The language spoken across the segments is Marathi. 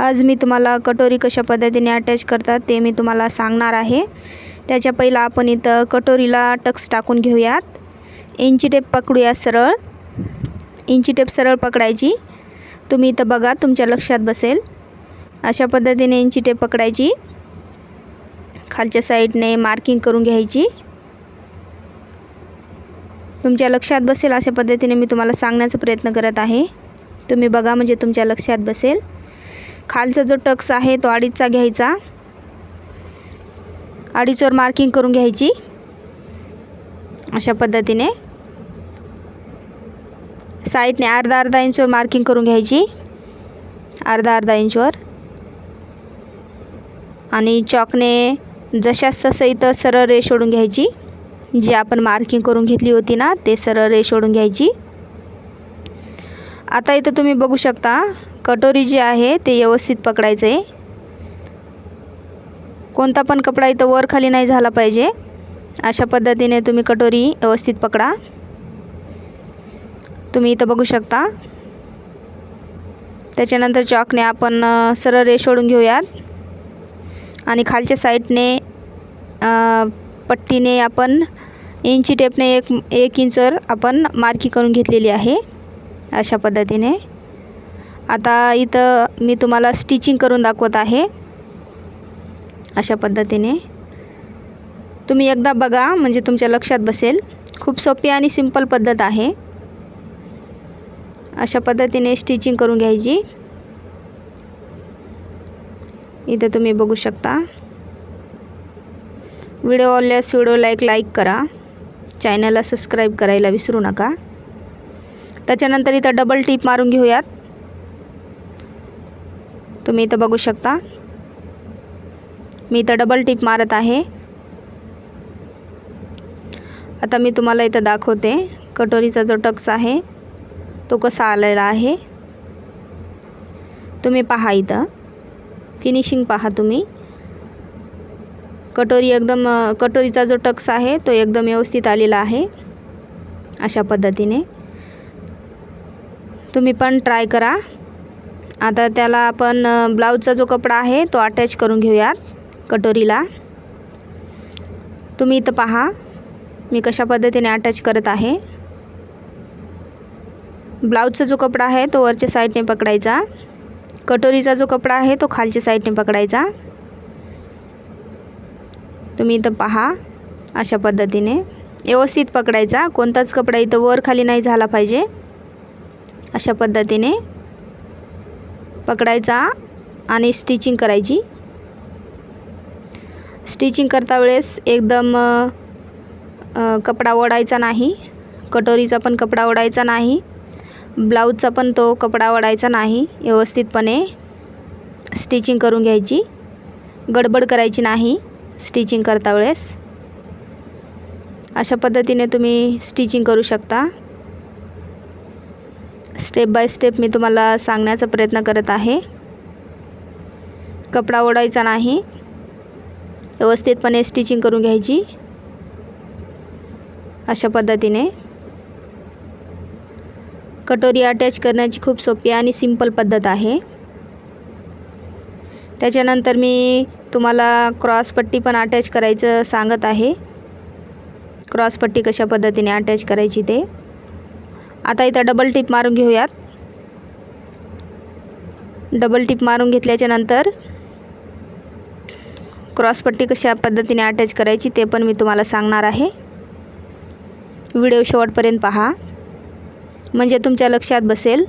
आज मी तुम्हाला कटोरी कशा पद्धतीने अटॅच करतात ते मी तुम्हाला सांगणार आहे. त्याच्या पहिला आपण इथं कटोरीला टक्स टाकून घेऊयात. इंची टेप पकडूया सरळ. इंची टेप सरळ पकडायची. तुम्ही इथं बघा तुमच्या लक्षात बसेल. अशा पद्धतीने इंची टेप पकडायची. खालच्या साईडने मार्किंग करून घ्यायची. तुमच्या लक्षात बसेल अशा पद्धतीने मी तुम्हाला सांगण्याचा प्रयत्न करत आहे. तुम्ही बघा म्हणजे तुमच्या लक्षात बसेल. खालचा जो टक्स आहे तो अडीचचा घ्यायचा. अडीचवर मार्किंग करून घ्यायची. अशा पद्धतीने. साईडने अर्धा अर्धा इंचवर मार्किंग करून घ्यायची. अर्धा अर्धा इंचवर. आणि चॉकने जशास तसं इथं सरळ रेष ओढून घ्यायची. जी आपण मार्किंग करून घेतली होती ना ते सरळ रेष ओढून घ्यायची. आता इथं तुम्ही बघू शकता कटोरी जी आहे ते व्यवस्थित पकडायचं आहे. कोणता पण कपडा इथं वर खाली नाही झाला पाहिजे. अशा पद्धतीने तुम्ही कटोरी व्यवस्थित पकडा. तुम्ही इथं बघू शकता. त्याच्यानंतर चॉकने आपण सरळ रेष ओढून घेऊयात. आणि खालच्या साईडने पट्टीने आपण इंची टेपने एक एक इंचवर आपण मार्की करून घेतलेली आहे. अशा पद्धतीने. आता इथं मी तुम्हाला स्टिचिंग करून दाखवत आहे. अशा पद्धतीने. तुम्ही एकदा बघा म्हणजे तुमच्या लक्षात बसेल. खूप सोपी आणि सिंपल पद्धत आहे. अशा पद्धतीने स्टिचिंग करून घ्यायची. इथं तुम्ही बघू शकता. व्हिडिओ आवडल्यास व्हिडिओ लाईक लाईक करा. चॅनलला सबस्क्राईब करायला विसरू नका. त्याच्यानंतर इथं डबल टीप मारून घेऊयात. तुम्ही इथं बघू शकता. मी इथं डबल टिप मारत आहे. आता मी तुम्हाला इथं दाखवते. कटोरीचा जो टक्स आहे तो कसा आलेला आहे. तुम्ही पहा इथं. फिनिशिंग पहा तुम्ही. कटोरी एकदम कटोरीचा जो टक्स आहे तो एकदम व्यवस्थित आलेला आहे. अशा पद्धतीने. तुम्ही पण ट्राय करा. आता त्याला आपण ब्लाऊजचा जो कपडा आहे तो अटॅच करून घेऊयात कटोरीला. तुम्ही इथं पहा मी कशा पद्धतीने अटॅच करत आहे. ब्लाऊजचा जो कपडा आहे तो वरच्या साईडने पकडायचा. कटोरीचा जो कपडा आहे तो खालच्या साईडने पकडायचा. तुम्ही इथं पहा अशा पद्धतीने. व्यवस्थित पकडायचा कोणताच कपडा इथं वर खाली नाही झाला पाहिजे. अशा पद्धतीने. पकडायचा आणि स्टिचिंग करायची. स्टिचिंग करता वेळेस एकदम कपडा ओढायचा नाही कटोरीचा पण कपडा ओढायचा नाही ब्लाऊजचा पण तो कपडा ओढायचा नाही व्यवस्थितपणे स्टिचिंग करून घ्यायची. गडबड करायची नाही स्टिचिंग करता वेळेस. अशा पद्धतीने तुम्ही स्टिचिंग करू शकता. स्टेप बाय स्टेप मी तुम्हाला सांगण्याचा प्रयत्न करत आहे. कपडा ओढायचा नाही. व्यवस्थितपणे स्टिचिंग करून घ्यायची. अशा पद्धतीने. कटोरी अटॅच करण्याची खूप सोपी आणि सिंपल पद्धत आहे. त्याच्यानंतर मी तुम्हाला क्रॉसपट्टी पण अटॅच करायचं सांगत आहे. क्रॉसपट्टी कशा पद्धतीने अटॅच करायची ते. आता इथं डबल टिप मारून घेऊयात. डबल टिप मारून घेतल्याच्यानंतर क्रॉसपट्टी कशा पद्धतीने अटॅच करायची ते पण मी तुम्हाला सांगणार आहे. व्हिडिओ शेवटपर्यंत पहा. म्हणजे तुमच्या लक्षात बसेल.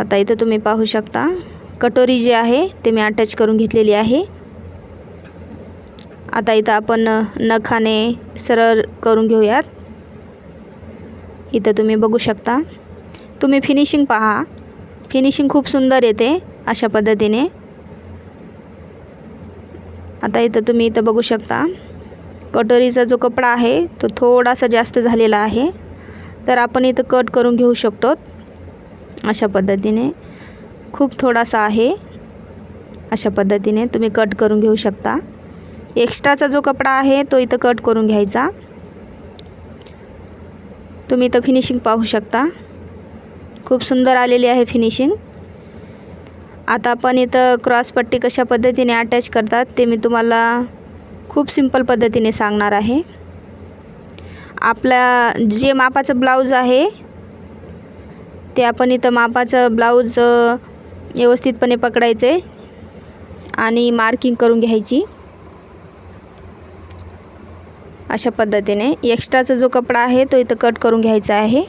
आता इथं तुम्ही पाहू शकता. कटोरी जी आहे ते मी अटॅच करून घेतलेली आहे. आता इथं आपण नखाने सरळ करून घेऊयात. इथं तुम्ही बघू शकता. तुम्ही फिनिशिंग पहा. फिनिशिंग खूप सुंदर येते अशा पद्धतीने. आता इथं तुम्ही इथं बघू शकता. कटोरीचा जो कपडा आहे तो थोडासा जास्त झालेला आहे. तर आपण इथं कट करून घेऊ शकतो. अशा पद्धतीने. खूप थोडासा आहे. अशा पद्धतीने तुम्ही कट करून घेऊ शकता. एक्स्ट्राचा जो कपडा आहे तो इथं कट करून घ्यायचा. तुम्ही इथं फिनिशिंग पाहू शकता. खूप सुंदर आलेली आहे फिनिशिंग आता आपण इथं क्रॉसपट्टी कशा पद्धतीने अटॅच करतात ते मी तुम्हाला खूप सिंपल पद्धतीने सांगणार आहे. आपला जे मापाचं ब्लाऊज आहे ते आपण इथं मापाचं ब्लाऊज व्यवस्थितपणे पकडायचं आहे आणि मार्किंग करून घ्यायची. अशा पद्धतीने. एक्स्ट्राचा जो कपडा आहे तो इथं कट करून घ्यायचा आहे.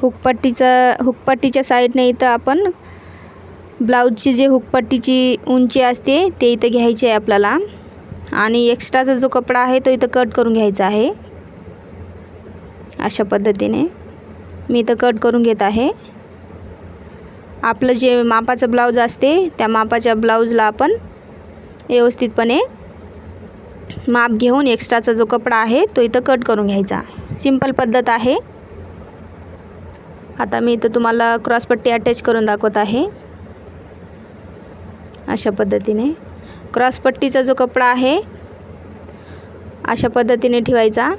हुकपट्टीचा हुकपट्टीच्या साईडने इथं आपण ब्लाऊजची जे हुकपट्टीची उंची असते ते इथं घ्यायची आहे आपल्याला. आणि एक्स्ट्राचा जो कपडा आहे तो इथं कट करून घ्यायचा आहे. अशा पद्धतीने. मी इथं कट करून घेत आहे. आपलं जे मापाचं ब्लाऊज असते त्या मापाच्या ब्लाऊजला आपण व्यवस्थितपणे माप घेऊन एक्स्ट्राचा जो कपडा आहे तो इथं कट करून घ्यायचा. सिंपल पद्धत आहे. आता मी इथं तुम्हाला क्रॉसपट्टी अटॅच करून दाखवत आहे. अशा पद्धतीने. क्रॉसपट्टीचा जो कपडा आहे अशा पद्धतीने ठेवायचा.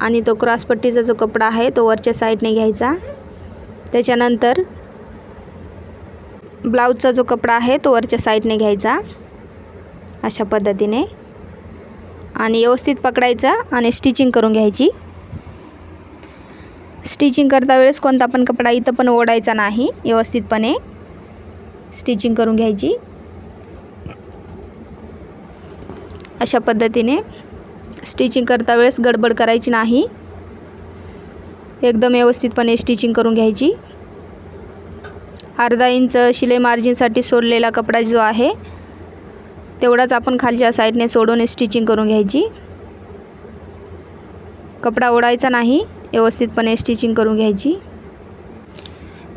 आणि तो क्रॉसपट्टीचा जो कपडा आहे तो वरच्या साईडने घ्यायचा. त्याच्यानंतर ब्लाऊजचा जो कपडा आहे तो वरच्या साईडने घ्यायचा. अशा पद्धतीने. आणि व्यवस्थित पकडायचा आणि स्टिचिंग करून घ्यायची. स्टिचिंग करता वेळेस कोणता पण कपडा इथं पण ओढायचा नाही व्यवस्थितपणे. स्टिचिंग करून घ्यायची. अशा पद्धतीने स्टिचिंग करता वेळेस गडबड करायची नाही. एकदम व्यवस्थितपणे स्टिचिंग करून घ्यायची. अर्धा इंच शिलाई मार्जिनसाठी सोडलेला कपडा जो आहे तेवढाच आपण खालच्या साईडने सोडून स्टिचिंग करून घ्यायची. कपडा ओढायचा नाही व्यवस्थितपणे स्टिचिंग करून घ्यायची.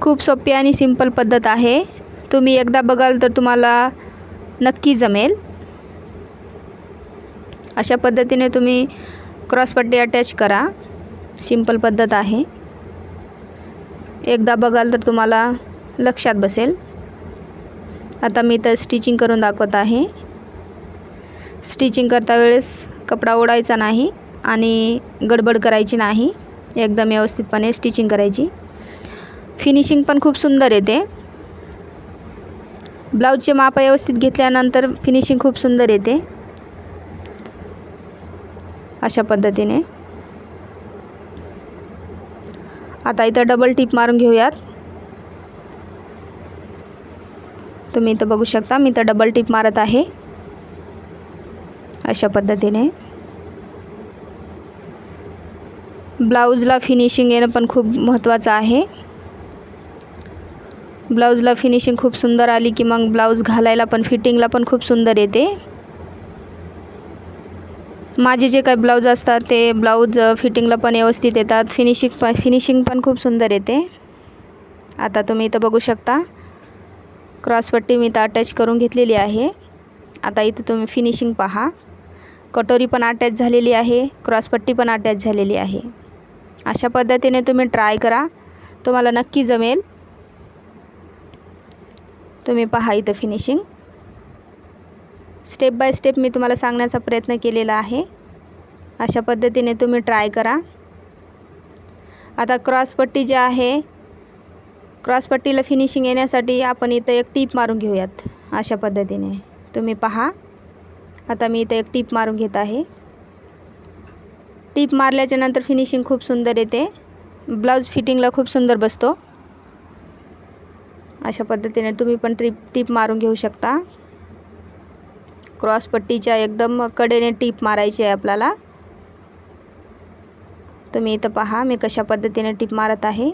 खूप सोपी आणि सिंपल पद्धत आहे. तुम्ही एकदा बघाल तर तुम्हाला नक्की जमेल. अशा पद्धतीने तुम्ही क्रॉसपट्टी अटॅच करा. सिंपल पद्धत आहे. एकदा बघाल तर तुम्हाला लक्षात बसेल. आता मी तर स्टिचिंग करून दाखवत आहे. स्टिचिंग करता वेळेस कपडा ओढायचा नाही आणि गडबड करायची नाही. एकदम व्यवस्थितपणे स्टिचिंग करायची. फिनिशिंग पण खूप सुंदर येते. ब्लाऊजचे माप व्यवस्थित घेतल्यानंतर फिनिशिंग खूप सुंदर येते. अशा पद्धतीने. आता इथं डबल टिप मारून घेऊयात. तुम्ही इथं बघू शकता मी इथं डबल टिप मारत आहे. अशा पद्धतीने. ब्लाऊजला फिनिशिंग येणं पण खूप महत्त्वाचं आहे. ब्लाऊजला फिनिशिंग खूप सुंदर आली की मग ब्लाऊज घालायला पण फिटिंगला पण खूप सुंदर येते. माझे जे काही ब्लाऊज असतात ते ब्लाऊज फिटिंगला पण व्यवस्थित येतात. फिनिशिंग पण फिनिशिंग पण खूप सुंदर येते. आता तुम्ही इथं बघू शकता. क्रॉसपट्टी मी इथं अटॅच करून घेतलेली आहे. आता इथं तुम्ही फिनिशिंग पहा. कटोरी पण अटॅच झालेली आहे. क्रॉसपट्टी पण अटॅच झालेली आहे. अशा पद्धतीने तुम्ही ट्राय करा. तुम्हाला नक्की जमेल. तुम्ही पहा इथं फिनिशिंग स्टेप बाय स्टेप मी तुम्हाला सांगण्याचा प्रयत्न केलेला आहे. अशा पद्धतीने तुम्ही ट्राय करा. आता क्रॉसपट्टी जी आहे क्रॉसपट्टीला फिनिशिंग येण्यासाठी आपण इथं एक टीप मारून घेऊयात. अशा पद्धतीने. तुम्ही पहा. आता मी इथं एक टीप मारून घेत आहे. टीप मारल्याच्यानंतर फिनिशिंग खूप सुंदर येते. ब्लाऊज फिटिंगला खूप सुंदर बसतो. अशा पद्धतीने तुम्ही पण ट्रीप टीप मारून घेऊ शकता. क्रॉसपट्टीच्या एकदम कडेने टीप मारायची आहे आपल्याला. तुम्ही इथं पहा मी कशा पद्धतीने टीप मारत आहे.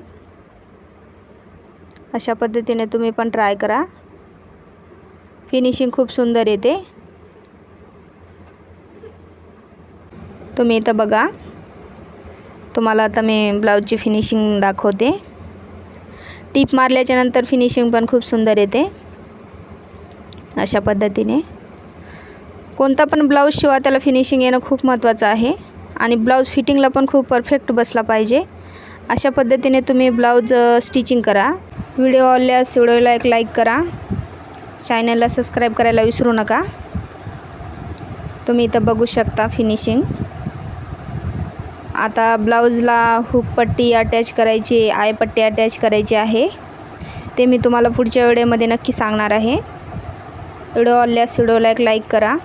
अशा पद्धतीने तुम्ही पण ट्राय करा. फिनिशिंग खूप सुंदर येते. तुम्ही इथं बघा. तुम्हाला आता मी ब्लाऊजची फिनिशिंग दाखवते. टीप मारल्याच्यानंतर फिनिशिंग पण खूप सुंदर येते. अशा पद्धतीने. कोणता पण ब्लाऊज शिवा त्याला फिनिशिंग येणं खूप महत्त्वाचं आहे. आणि ब्लाऊज फिटिंगला पण खूप परफेक्ट बसला पाहिजे. अशा पद्धतीने तुम्ही ब्लाऊज स्टिचिंग करा. व्हिडिओ आवडल्यास व्हिडिओला एक लाईक करा. चॅनलला सबस्क्राईब करायला विसरू नका. तुम्ही इथं बघू शकता फिनिशिंग आता ब्लाऊजला हुकपट्टी अटॅच करायची आयपट्टी अटॅच करायची आहे. ते मी तुम्हाला पुढच्या व्हिडिओमध्ये नक्की सांगणार आहे. व्हिडिओ आवडल्यास व्हिडिओला एक लाईक करा.